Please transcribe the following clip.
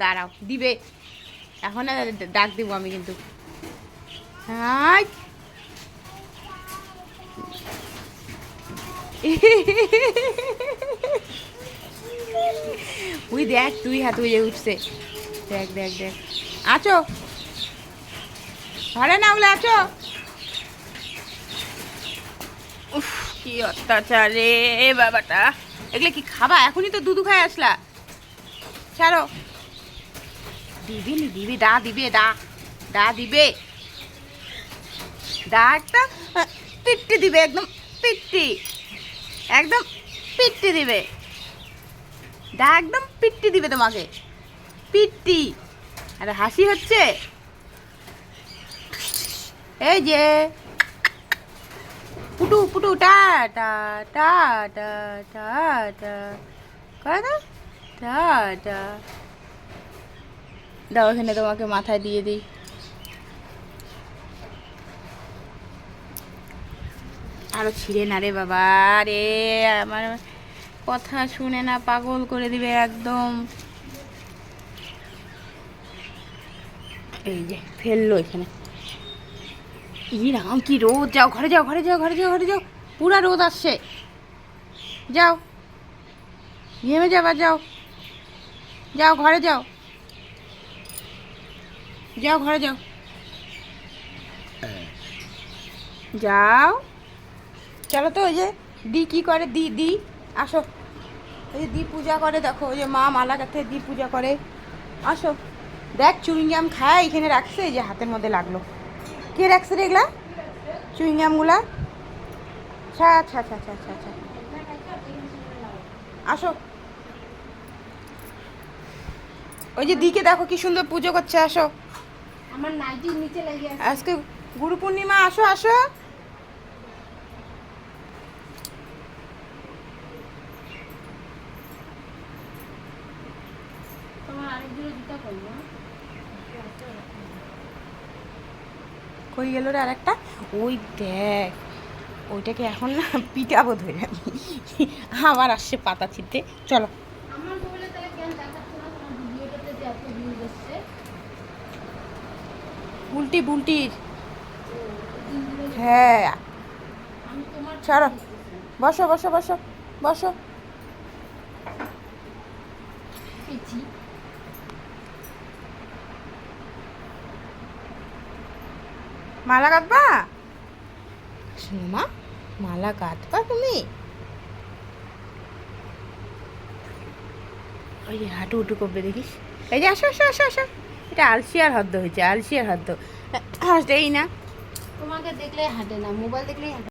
দাঁড়াও, দিবে। এখন ডাক দেবো আমি কিন্তু। হাই! উই দেখ তুই হাত উইয়ে উঠছে। দেখ দেখ দেখ। আছো? ঘরে না বলে আছো? উফ, কি অত্যাচার রে বাবাটা। এগুলো কি খাবা? এখনই তো দুধু খাই আসলা। ছাড়ো। দিবি নি, দিবি, দা দিবে, দা দা দিবে। দা একটা পিট্টি দিবে, একদম পিট্টি। একদম পিট্টি দিবে। দা একদম পিট্টি দিবে তোমাকে। পিট্টি। আরে হাসি হচ্ছে? এই যে। পুটু পুটু, টা টা টা টা টা টা। করে দাও? টা টা দাও, এখানে তোমাকে মাথায় দিয়ে দিই। আরও ছিঁড়ে না রে বাবা রে আমার কথা শুনে না পাগল করে দিবে একদম। এই যে, ফেলল এখানে। ই রাম কি রোদ, যাও, ঘরে যাও ঘরে যাও ঘরে যাও ঘরে যাও। পুরা রোদ আসছে। যাও। ঘেমে যাবা, যাও। যাও ঘরে যাও। যাও ঘরে যাও। যাও। চলো তো ওই যে দি কি করে? দি দি, আসো। ওই যে দি পূজা করে, দেখো, ওই যে মা মালা কাছে দি পূজা করে। আসো। দেখ চুইংগাম খায়, এখানে রাখছে, এই যে হাতের মধ্যে লাগল। কে রাখছে রে এগুলা? চুইংগামগুলা আচ্ছা আচ্ছা আচ্ছা আচ্ছা আচ্ছা আসো। ওই যে দিকে দেখো কি সুন্দর পুজো করছে আসো। আমার নাইটি নিচে লেগে আছে। আজকে গুরু পূর্ণিমা আসো আসো। তোমার আরেক জোড়া জুতা করব কই গেল রে আরেকটা? ওই দেখ ওইটাকে এখন না পিটাবো ধরে আমি। আবার আসছে পাতা ছিটতে চলো আমার মোবাইলে তাহলে কেন দেখাচ্ছে না তোমার ভিডিওটাতে যে এত ভিউজ এসছে বুলটি বুলটির। হ্যাঁ। আমি ছাড়ো। বসো বসো বসো বসো। মালা কাটবা? শোনো মা মালা কাটবা তুমি? ওই যে হাঁটু উটু করবে দেখিস। এই যে আসো আসো আসো আসো। এটা আলসিয়ার হদ্দ হয়েছে আলসিয়ার হদ্দ। হাসতেই না। তোমাকে দেখলে হাঁটে না মোবাইল দেখলেই